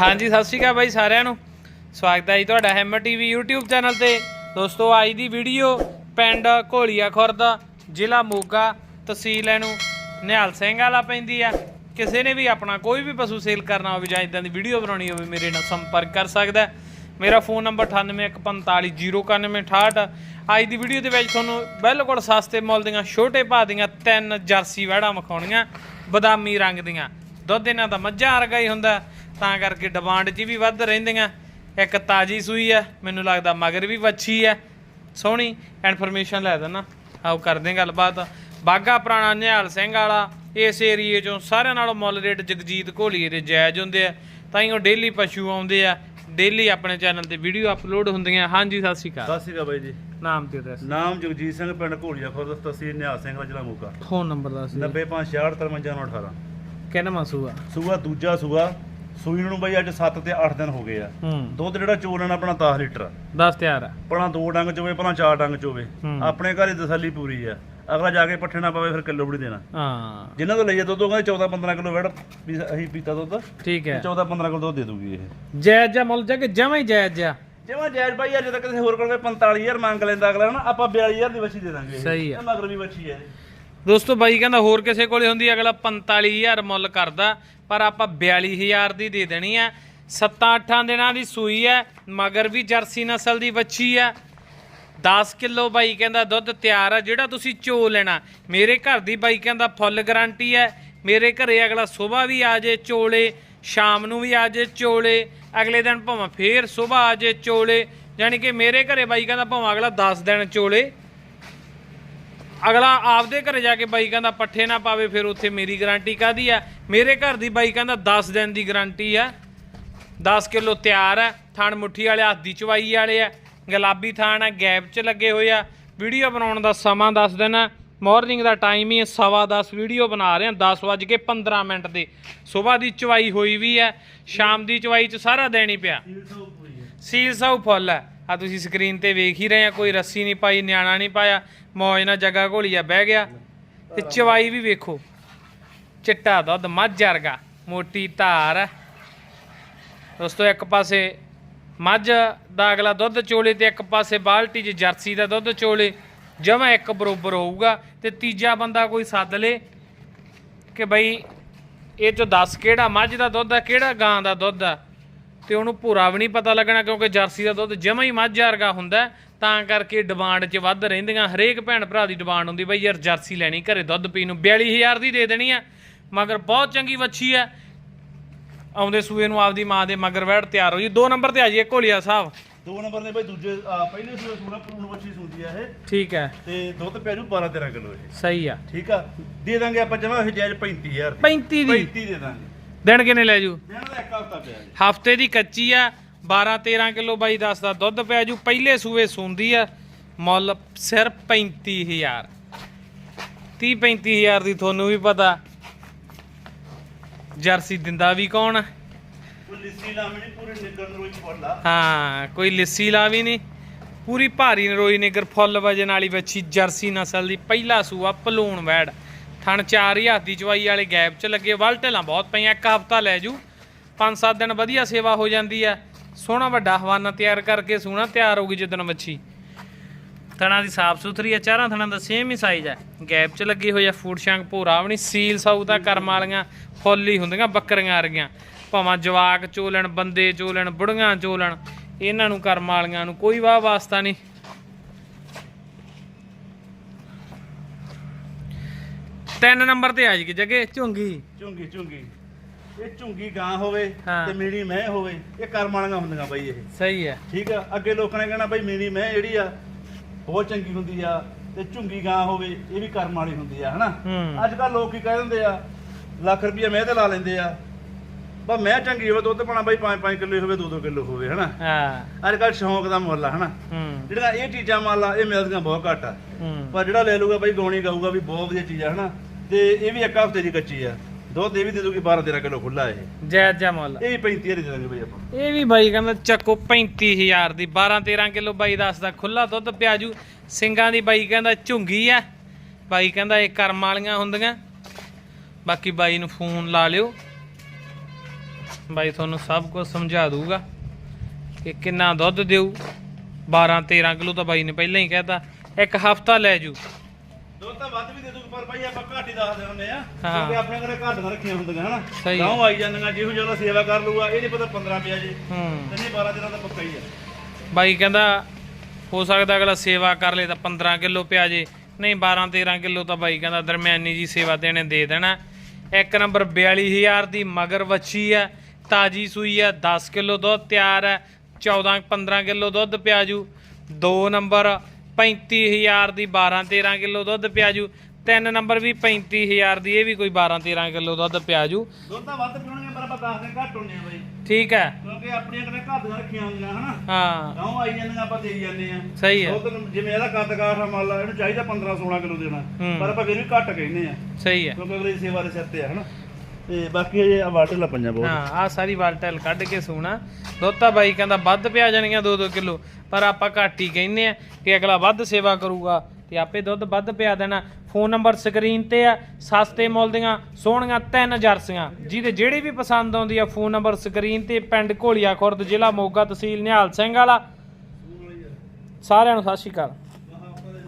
ਹਾਂਜੀ, ਸਤਿ ਸ਼੍ਰੀ ਅਕਾਲ ਬਾਈ ਸਾਰਿਆਂ ਨੂੰ। ਸਵਾਗਤ ਹੈ ਜੀ ਤੁਹਾਡਾ ਹੈਮਰ ਟੀਵੀ YouTube ਚੈਨਲ ਤੇ। ਦੋਸਤੋ, ਅੱਜ ਦੀ ਵੀਡੀਓ ਪਿੰਡ ਘੋਲੀਆ ਖੁਰਦ, ਜ਼ਿਲ੍ਹਾ ਮੋਗਾ ਤਹਿਸੀਲ ਇਹਨੂੰ ਨਿਹਾਲ ਸਿੰਘ ਵਾਲਾ ਪੈਂਦੀ ਆ। ਕਿਸੇ ਨੇ ਵੀ ਆਪਣਾ ਕੋਈ ਵੀ ਪਸ਼ੂ ਸੇਲ ਕਰਨਾ ਹੋਵੇ ਜਾਂ ਇਦਾਂ ਦੀ ਵੀਡੀਓ ਬਣਾਉਣੀ ਹੋਵੇ, ਮੇਰੇ ਨਾਲ ਸੰਪਰਕ ਕਰ ਸਕਦਾ ਮੇਰਾ ਫੋਨ ਨੰਬਰ 9815400968 ਅੱਜ ਦੀ ਵੀਡੀਓ ਦੇ ਵਿੱਚ ਤੁਹਾਨੂੰ ਬਿਲਕੁਲ ਸਸਤੇ ਮੁੱਲ ਦੀਆਂ, ਛੋਟੇ ਭਾਅ ਦੀਆਂ ਤਿੰਨ ਜਰਸੀ ਵਹਿੜਾਂ ਵਿਖਾਉਣੀਆਂ, ਬਦਾਮੀ ਰੰਗ ਦੀਆਂ। ਦੁੱਧ ਇਹਨਾਂ ਦਾ ਮੱਝਾਂ ਵਰਗਾ ਹੀ ਹੁੰਦਾ। ਤਾਂ ਕਰਕੇ ਡਿਮਾਂਡ 'ਚ ਵੀ ਵੱਧ ਰਹਿੰਦੀਆਂ। ਇੱਕ ਤਾਜੀ ਸੂਈ ਆ ਮੈਨੂੰ ਲੱਗਦਾ ਮਗਰ ਵੀ ਵੱਛੀ ਆ। ਸੋਹਣੀ ਇਨਫੋਰਮੇਸ਼ਨ ਲੈ ਦੇਣਾ ਆਓ ਕਰਦੇ ਗੱਲਬਾਤ। ਬਾਗਾ ਪੁਰਾਣਾ ਨਿਹਾਲ ਸਿੰਘ ਵਾਲਾ ਇਸ ਏਰੀਏ ਚੋਂ ਸਾਰਿਆਂ ਨਾਲੋਂ ਮੁੱਲ ਰੇਟ ਜਗਜੀਤ ਘੋਲੀਏ ਦੇ ਜਾਇਜ਼ ਹੁੰਦੇ ਆ। ਤਾਂ ਹੀ ਉਹ ਡੇਲੀ ਪਸ਼ੂ ਆਉਂਦੇ ਆ। ਡੇਲੀ ਆਪਣੇ ਚੈਨਲ ਤੇ ਵੀਡੀਓ ਅਪਲੋਡ ਹੁੰਦੀਆਂ। ਹਾਂਜੀ ਸਤਿ ਸ਼੍ਰੀ ਅਕਾਲ। ਸਤਿ ਸ਼੍ਰੀ ਅਕਾਲ ਬਾਈ ਜੀ। ਨਾਮ ਤੇ ਐਡਰੈਸ ਨਾਮ ਜਗਜੀਤ ਸਿੰਘ ਪਿੰਡ ਘੋੜੀਆ ਖੁਰਦ ਤਹਿਸੀਲ ਨਿਹਾਲ ਸਿੰਘ ਦਾ ਜ਼ਿਲ੍ਹਾ ਮੋਗਾ। ਫੋਨ ਨੰਬਰ ਦੱਸ 905665318 ਕਿੰਨਾ ਮਸੂਆ? ਸੂਆ ਦੂਜਾ ਸੂਆ। ਸੂਈ ਨੂੰ ਬਾਈ ਅੱਜ 7 ਤੇ 8 ਦਿਨ ਹੋ ਗਏ ਆ। ਹੂੰ। ਦੁੱਧ ਜਿਹੜਾ ਚੋਲਣਾ ਆਪਣਾ 10 ਲੀਟਰ। ਆ। 10 ਤਿਆਰ ਆ। ਭਲਾ ਦੋ ਡੰਗ ਚੋਵੇ ਭਲਾ ਚਾਰ ਡੰਗ ਚੋਵੇ ਹੂੰ। ਆਪਣੇ ਘਰ ਤਸੱਲੀ ਪੂਰੀ ਆ। ਅਗਲਾ ਜਾ ਕੇ ਪੱਠੇ ਨਾ ਪਵੇ ਫਿਰ ਕਿਲੋ ਵੀ ਨੀ ਦੇਣਾ। ਹਾਂ। ਜਿਨ੍ਹਾਂ ਤੋਂ ਲਈਏ ਦੁੱਧ ਉਹ ਕਹਿੰਦੇ 14 15 ਕਿਲੋ ਵੜ ਵੀ ਅਸੀਂ ਪੀਤਾ ਦੁੱਧ। ਠੀਕ ਹੈ। 14 15 ਕਿਲੋ ਦੁੱਧ ਦੇ ਦੂਗੀ ਇਹ। ਜਾਇਜ਼ ਜਾਂ ਮੁੱਲ ਜਾ ਕੇ ਜਮਾ ਹੀ ਜਾਇਜ਼ ਜਾ ਜਿਵੇਂ ਜੈਜ ਬਾਈ ਅੱਜ ਤੱਕ ਕਿਸੇ ਹੋਰ ਕੋਲ 45000 ਮੰਗ ਲੈਂਦਾ ਅਗਲਾ ਨਾ ਆਪਾਂ 42000 ਦੀ ਵੱਛੀ ਦੇ ਦਾਂਗੇ ਇਹ। ਸਹੀ ਆ। ਇਹ ਮਗਰ ਵੀ ਵੱਛੀ ਹੈ ਦੋਸਤੋ ਬਾਈ ਕਹਿੰਦਾ ਹੋਰ ਕਿਸੇ ਕੋਲੇ ਹੁੰਦੀ, ਅਗਲਾ 45000 ਮੁੱਲ ਕਰਦਾ, ਪਰ ਆਪਾਂ 42000 ਦੀ ਦੇ ਦੇਣੀ ਆ। 7-8 ਦਿਨਾਂ ਦੀ ਸੂਈ ਹੈ ਮਗਰ ਵੀ ਜਰਸੀ ਨਸਲ ਦੀ ਵੱਛੀ ਆ। 10 ਕਿਲੋ ਬਾਈ ਕਹਿੰਦਾ ਦੁੱਧ ਤਿਆਰ ਆ, ਜਿਹੜਾ ਤੁਸੀਂ ਚੋ ਲੈਣਾ। ਮੇਰੇ ਘਰ ਦੀ ਬਾਈ ਕਹਿੰਦਾ ਫੁੱਲ ਗਾਰੰਟੀ ਹੈ ਮੇਰੇ ਘਰੇ ਅਗਲਾ ਸਵੇਰ ਵੀ ਆ ਜੇ ਚੋਲੇ, ਸ਼ਾਮ ਨੂੰ ਵੀ ਆ ਜੇ ਚੋਲੇ, ਅਗਲੇ ਦਿਨ ਭਾਵੇਂ ਫੇਰ ਸਵੇਰ ਆ ਜੇ ਚੋਲੇ। ਯਾਨੀ ਕਿ ਮੇਰੇ ਘਰੇ ਬਾਈ ਕਹਿੰਦਾ ਭਾਵੇਂ ਅਗਲਾ 10 ਦਿਨ ਚੋਲੇ। ਅਗਲਾ ਆਪਦੇ ਘਰੇ ਜਾ ਕੇ ਬਾਈ ਕਹਿੰਦਾ ਪੱਠੇ ਨਾ ਪਾਵੇ ਫਿਰ ਉੱਥੇ ਮੇਰੀ ਗਾਰੰਟੀ ਕਾਦੀ ਆ? ਮੇਰੇ ਘਰ ਦੀ ਬਾਈ ਕਹਿੰਦਾ 10 ਦਿਨ ਦੀ ਗਾਰੰਟੀ ਆ। 10 ਕਿਲੋ ਤਿਆਰ ਆ ਥਣ ਮੁੱਠੀ ਵਾਲੇ ਹੱਥ ਦੀ ਚਵਾਈ ਵਾਲੇ ਆ ਗੁਲਾਬੀ ਥਾਣ ਆ ਗੈਪ 'ਚ ਲੱਗੇ ਹੋਏ ਆ। ਵੀਡੀਓ ਬਣਾਉਣ ਦਾ ਸਮਾਂ ਦੱਸ ਦੇਣਾ ਮਾਰਨਿੰਗ ਦਾ ਟਾਈਮ ਹੀ ਹੈ, ਸਵਾ 10 ਵੀਡੀਓ ਬਣਾ ਰਹੇ ਹਾਂ 10 ਵੱਜ ਕੇ 15 ਮਿੰਟ ਦੇ। ਸਵੇਰ ਦੀ ਚਵਾਈ ਹੋਈ ਵੀ ਹੈ ਸ਼ਾਮ ਦੀ ਚਵਾਈ 'ਚ ਸਾਰਾ ਦੇਣੀ ਪਿਆ। ਸੀਲ ਸੌ ਫੁੱਲ ਹੈ ਆ ਤੁਸੀਂ ਸਕਰੀਨ ਤੇ ਵੇਖ ਹੀ ਰਹੇ ਆ, ਕੋਈ ਰੱਸੀ ਨਹੀਂ ਪਾਈ, ਨਿਆਣਾ ਨਹੀਂ ਪਾਇਆ, ਮੌਜ ਨਾਲ ਜਗਾ ਘੋਲੀਆ ਬਹਿ ਗਿਆ। ਤੇ ਚਵਾਈ ਵੀ ਵੇਖੋ, ਚਿੱਟਾ ਦੁੱਧ ਮੱਝ ਵਰਗਾ, ਮੋਟੀ ਧਾਰ। ਹੈ। ਦੋਸਤੋ, ਇੱਕ ਪਾਸੇ ਮੱਝ ਦਾ ਅਗਲਾ ਦੁੱਧ ਚੋਲੇ ਤੇ ਇੱਕ ਪਾਸੇ ਬਾਲਟੀ 'ਚ ਜਰਸੀ ਦਾ ਦੁੱਧ ਚੋਲੇ, ਜਮਾ ਇੱਕ ਬਰੋਬਰ ਹੋਊਗਾ। ਤੇ ਤੀਜਾ ਬੰਦਾ ਕੋਈ ਸੱਦ ਲੇ ਕਿ ਬਈ, ਇਹ ਚੋਂ ਦੱਸ ਕਿਹੜਾ ਮੱਝ ਦਾ ਦੁੱਧ ਆ, ਕਿਹੜਾ ਗਾਂ ਦਾ ਦੁੱਧ ਆ? ਤੇ ਉਹਨੂੰ ਭੂਰਾ ਵੀ ਨਹੀਂ ਪਤਾ ਲੱਗਣਾ ਕਿਉਂਕਿ ਜਰਸੀ ਦਾ ਦੁੱਧ ਜਮਾ ਹੀ ਮੱਝ ਵਰਗਾ ਹੁੰਦਾ ਤਾਂ ਕਰਕੇ ਡਿਮਾਂਡ 'ਚ ਵੱਧ ਰਹਿੰਦੀਆਂ। ਹਰੇਕ ਭੈਣ ਭਰਾ ਦੀ ਡਿਮਾਂਡ ਹੁੰਦੀ ਬਈ ਯਾਰ ਜਰਸੀ ਲੈਣੀ ਘਰੇ ਦੁੱਧ ਪੀਣ ਨੂੰ 42000 ਦੀ ਦੇ ਦੇਣੀ ਆ। ਮਗਰ ਬਹੁਤ ਚੰਗੀ ਵੱਛੀ ਆ। ਆਉਂਦੇ ਸੂਏ ਨੂੰ ਆਪਦੀ ਮਾਂ ਦੇ ਮਗਰ ਵੜ ਤਿਆਰ ਹੋ ਜੀ। ਦੋ ਨੰਬਰ ਤੇ ਆ ਜੀ ਘੋਲੀਆ ਸਾਹਿਬ। ਦੋ ਨੰਬਰ ਨੇ ਬਾਈ ਦੂਜੇ ਪਹਿਲੇ ਸੂਏ ਸੂਣਾ ਪੂਰਨ ਵੱਛੀ ਸੁਣਦੀ ਆ ਇਹ। ਠੀਕ ਹੈ। ਤੇ ਦੁੱਧ ਪੈ ਜੂ 12 13 ਕਿਲੋ ਇਹ। ਸਹੀ ਆ। ਠੀਕ ਆ। ਦੇ ਦਾਂਗੇ ਆਪਾਂ ਜਮਾ ਇਹ ਜਾਇਜ਼ 35000 35 ਦੀ। 35 ਦੇ ਦਾਂਗੇ। ਦਿਨ ਕਿੰਨੇ ਲੈ ਜੂ? ਦਾ ਇੱਕ ਹਫਤਾ ਪਿਆ ਜੀ। ਹਫ਼ਤੇ ਦੀ ਕੱਚੀ ਆ 12 13 ਕਿਲੋ ਬਾਈ ਦੱਸਦਾ ਦੁੱਧ ਪਿਆ ਜੂ। ਪਹਿਲੇ ਸੂਏ ਸੁੰਦੀ ਆ ਮੁੱਲ ਸਿਰਫ 35000 30 35000 ਦੀ ਤੁਹਾਨੂੰ ਵੀ ਪਤਾ। ਜਰਸੀ ਦਿੰਦਾ ਵੀ ਕੌਣ ਆ? ਹਾਂ ਕੋਈ ਲਿੱਸੀ ਲਾ ਵੀ ਨਹੀਂ। ਪੂਰੀ ਭਾਰੀ ਨਰੋਈ ਨਿਗਰ ਫੁੱਲ ਵਜਨ ਵਾਲੀ ਬੱਚੀ ਜਰਸੀ ਨਸਲ ਦੀ। ਪਹਿਲਾ ਸੂਆ ਪਲੂਣ ਵੈੜ। ਥਣ ਚਾਰ ਹੀ ਹੱਥ ਦੀ ਚਵਾਈ ਵਾਲੇ ਗੈਪ 'ਚ ਲੱਗੇ, ਵਲ ਢੇਲਾਂ ਬਹੁਤ ਪਈਆਂ, ਇੱਕ ਹਫਤਾ ਲੈ ਜੂ। ਪੰਜ ਸੱਤ ਦਿਨ ਵਧੀਆ ਸੇਵਾ ਹੋ ਜਾਂਦੀ ਆ। ਸੋਹਣਾ ਵੱਡਾ ਹਵਾਨਾ ਤਿਆਰ ਕਰਕੇ ਸੋਹਣਾ ਤਿਆਰ ਹੋ ਗਈ ਜਦੋਂ ਮੱਛੀ। ਥਣਾ ਦੀ ਸਾਫ਼ ਸੁਥਰੀ ਆ, ਚਾਰਾਂ ਥਣਾਂ ਦਾ ਸੇਮ ਹੀ ਸਾਈਜ਼ ਆ। ਗੈਪ 'ਚ ਲੱਗੀ ਹੋਈ ਆ ਫੂਡ ਸ਼ੰਕ, ਭੋਰਾ ਵੀ ਨਹੀਂ, ਸੀਲ ਸਾਊ ਤਾਂ ਕਰਮ ਵਾਲੀਆਂ, ਫੁੱਲ ਹੀ ਹੁੰਦੀਆਂ, ਬੱਕਰੀਆਂ ਵਰਗੀਆਂ। ਭਾਵਾਂ ਜਵਾਕ ਚੋਲਣ, ਬੰਦੇ ਚੋਲਣ, ਬੁੜੀਆਂ ਚੋਲਣ, ਇਹਨਾਂ ਨੂੰ ਕਰਮ ਵਾਲੀਆਂ ਨੂੰ ਕੋਈ ਵਾਹ ਵਾਸਤਾ ਨਹੀਂ। ਤਿੰਨ ਨੰਬਰ ਤੇ ਆ ਜੀ ਜਗੇ ਝੁੰਗੀ। ਝੁੰਗੀ ਝੁੰਗੀ। ਇਹ ਝੁੰਗੀ ਗਾਂ ਹੋਵੇ ਹਾਂ। ਤੇ ਮੀਣੀ ਮੈਂ ਹੋਵੇ ਇਹ ਕਰਮ ਵਾਲੀਆਂ ਹੁੰਦੀਆਂ ਬਾਈ ਇਹ। ਸਹੀ ਹੈ। ਠੀਕ ਆ? ਅੱਗੇ ਲੋਕਾਂ ਨੇ ਕਹਿਣਾ ਬਾਈ ਮੀਣੀ ਮੈਂ ਜਿਹੜੀ ਆ ਬਹੁਤ ਚੰਗੀ ਹੁੰਦੀ ਆ ਤੇ ਝੁੰਗੀ ਗਾਂ ਹੋਵੇ ਇਹ ਵੀ ਕਰਮ ਵਾਲੀ ਹੁੰਦੀ ਆ ਹਨਾ? ਹੂੰ। ਅੱਜ ਕੱਲ ਲੋਕ ਕੀ ਕਹਿ ਦਿੰਦੇ ਆ ਲੱਖ ਰੁਪਈਆ ਮੈਂ ਤੇ ਲਾ ਲੈਂਦੇ ਆ। ਬਾ ਮੈਂ ਚੰਗੀ ਹੋਵੇ ਦੁੱਧ ਪਾਣਾ ਬਾਈ 5-5 ਕਿਲੋ ਹੋਵੇ 2-2 ਕਿਲੋ ਹੋਵੇ ਹਨਾ? ਹਾਂ। ਅੱਜ ਕੱਲ ਸ਼ੌਂਕ ਦਾ ਮੁੱਲ ਆ ਹਨਾ? ਹੂੰ। ਜਿਹੜੀਆਂ ਇਹ ਚੀਜ਼ਾਂ ਮੰਨ ਲਾ ਇਹ ਮਿਲਦੀਆਂ ਬਹੁਤ ਘੱਟ ਆ। ਹੂੰ। ਪਰ ਜਿਹੜਾ ਲੈ ਲੂਗਾ ਬਾਈ ਗਾਉਣੀ ਗਾਊਗਾ ਵੀ ਬਹੁਤ ਵਧੀਆ ਚੀਜ਼ ਆ ਹਨਾ? ਤੇ ਇਹ ਵੀ ਇੱਕ ਹਫ਼ਤੇ ਦੀ ਕੱਚੀ ਆ। ਦੁੱਧ ਇਹ ਵੀ ਦੇ ਦੂਗੀ 12-13 ਕਿਲੋ ਖੁੱਲਾ ਇਹ। ਜੈ ਜੈ ਮੁੱਲ। ਇਹ ਵੀ 35 ਹਰੀ ਦੇ ਦਾਂਗੇ ਬਾਈ ਆਪਾਂ। ਇਹ ਵੀ ਬਾਈ ਕਹਿੰਦਾ ਚੱਕੋ 35000 ਦੀ 12 13 ਕਿਲੋ ਬਾਈ ਦੱਸਦਾ ਖੁੱਲਾ ਦੁੱਧ ਪਿਆਜੂ। ਸਿੰਘਾਂ ਦੀ ਬਾਈ ਕਹਿੰਦਾ ਝੁੰਗੀ ਆ। ਬਾਈ ਕਹਿੰਦਾ ਇਹ ਕਰਮ ਵਾਲੀਆਂ ਹੁੰਦੀਆਂ। ਬਾਕੀ ਬਾਈ ਨੂੰ ਫੋਨ ਲਾ ਲਿਓ। ਬਾਈ ਤੁਹਾਨੂੰ ਸਭ ਕੁਝ ਸਮਝਾ ਦੂਗਾ ਕਿ ਕਿੰਨਾ ਦੁੱਧ ਦੇਊ। 12 13 ਕਿਲੋ ਤਾਂ ਬਾਈ ਨੇ ਪਹਿਲਾਂ ਹੀ ਕਹਿਤਾ। ਇੱਕ ਹਫਤਾ ਲੈ ਜੂ। ਦੁੱਧ ਤਾਂ ਵੱਧ ਵੀ ਦੇ ਦੂਗਾ ਪਰ ਭਾਈ ਆਪਾਂ ਘੱਟ ਹੀ ਦੱਸਦੇ ਹੁੰਦੇ ਆ। ਹਾਂ। ਕਿਉਂਕਿ ਆਪਣੇ ਘਰੇ ਘੱਟ ਨਾ ਰੱਖੀਆਂ ਹੁੰਦੀਆਂ ਹਨਾ? ਸਹੀ ਹੈ। ਗਾਉਂ ਆਈ ਜਾਂਦੀਆਂ ਜਿਹੋ ਜਿਹਾ ਸੇਵਾ ਕਰ ਲੂਗਾ ਇਹ ਨਹੀਂ ਪਤਾ 15 ਪਿਆ ਜੇ। ਹੂੰ। ਤੇ ਨਹੀਂ 12 ਦਿਨਾਂ ਦਾ ਪੱਕਾ ਹੀ ਆ। ਬਾਈ ਕਹਿੰਦਾ ਹੋ ਸਕਦਾ ਅਗਲਾ ਸੇਵਾ ਕਰ ਲੇ ਤਾਂ 15 ਕਿਲੋ ਪਿਆ ਜੇ ਨਹੀਂ 12 13 ਕਿਲੋ ਤਾਂ ਬਾਈ ਕਹਿੰਦਾ ਦਰਮਿਆਨੀ ਜੀ ਸੇਵਾ ਦੇਣੇ ਦੇ ਦੇਣਾ। ਇੱਕ ਨੰਬਰ 42000 ਦੀ ਮਗਰ ਵੱਛੀ ਹੈ ਤਾਜੀ ਸੂਈ ਹੈ 10 ਕਿਲੋ ਦੁੱਧ ਤਿਆਰ ਹੈ 14 15 ਕਿਲੋ ਦੁੱਧ ਪਿਆਜੂ ਦੋ ਨੰਬਰ 35000 ਦੀ 12 13 ਕਿਲੋ ਦੁੱਧ ਪਿਆਜੂ ਤਿੰਨ ਨੰਬਰ ਵੀ 35000 ਦੀ ਇਹ ਵੀ ਕੋਈ 12 13 ਕਿਲੋ ਦੁੱਧ ਪਿਆਜੂ ਦੁੱਧ ਤਾਂ ਵੱਧ ਪਿਉਣਗੇ ਪਰ ਆਪਾਂ ਦੱਸਦੇ ਘੱਟ ਹੁੰਦੇ ਆ ਬਾਈ। ਠੀਕ ਹੈ। ਕਿਉਂਕਿ ਆਪਣੀਆਂ ਘਰੇ ਘੱਟ ਦੀਆਂ ਰੱਖੀਆਂ ਹੁੰਦੀਆਂ ਹਨਾ? ਹਾਂ। ਗਾਉਂ ਆਈ ਜਾਂਦੀਆਂ ਆਪਾਂ ਦੇਈ ਜਾਂਦੇ ਆ। ਸਹੀ ਹੈ। ਦੁੱਧ ਜਿਵੇਂ ਇਹਦਾ ਕੱਦ ਕਾਠ ਆ ਮੰਨ ਲਾ ਇਹਨੂੰ ਚਾਹੀਦਾ 15 16 ਕਿਲੋ ਦੇਣਾ। ਪਰ ਆਪਾਂ ਫਿਰ ਵੀ ਘੱਟ ਕਹਿੰਦੇ ਆ। ਸਹੀ ਹੈ। ਕਿਉਂਕਿ ਅਗਲੇ ਸੇਵਾ ਦੇ ਸਿਰ ਤੇ ਆ ਹਨਾ? ਤੇ ਬਾਕੀ ਇਹ ਵਾਟਰ ਲਾ ਪੰਜਾਂ ਬਹੁਤ। ਹਾਂ ਆ ਸਾਰੀ ਵਾਲਟਲ ਕੱਢ ਕੇ ਸੂਣਾ ਦੁੱਧ ਬਾਈ ਕਹਿੰਦਾ ਵੱਧ ਪਿਆ ਜਾਣੀਆਂ 2-2 ਕਿਲੋ, ਪਰ ਆਪਾਂ ਘੱਟ ਹੀ ਕਹਿੰਨੇ ਆ ਕਿ ਅਗਲਾ ਵੱਧ ਸੇਵਾ ਕਰੂਗਾ ਤੇ ਆਪੇ ਦੁੱਧ ਵੱਧ ਪਿਆ ਦੇਣਾ। ਫੋਨ ਨੰਬਰ ਸਕਰੀਨ ਤੇ ਆ, ਸਸਤੇ ਮੁੱਲ ਦੀਆਂ ਸੋਹਣੀਆਂ ਤਿੰਨ ਜਰਸੀਆਂ। ਜਿਹਦੇ ਜਿਹੜੀ ਵੀ ਪਸੰਦ ਆਉਂਦੀ ਆ, ਫੋਨ ਨੰਬਰ ਸਕਰੀਨ ਤੇ ਪਿੰਡ ਘੋਲੀਆ ਖੁਰਦ, ਜ਼ਿਲ੍ਹਾ ਮੋਗਾ ਤਹਿਸੀਲ ਨਿਹਾਲ ਸਿੰਘ ਵਾਲਾ। ਸਾਰਿਆਂ ਨੂੰ ਸਤਿ ਸ਼੍ਰੀ ਅਕਾਲ।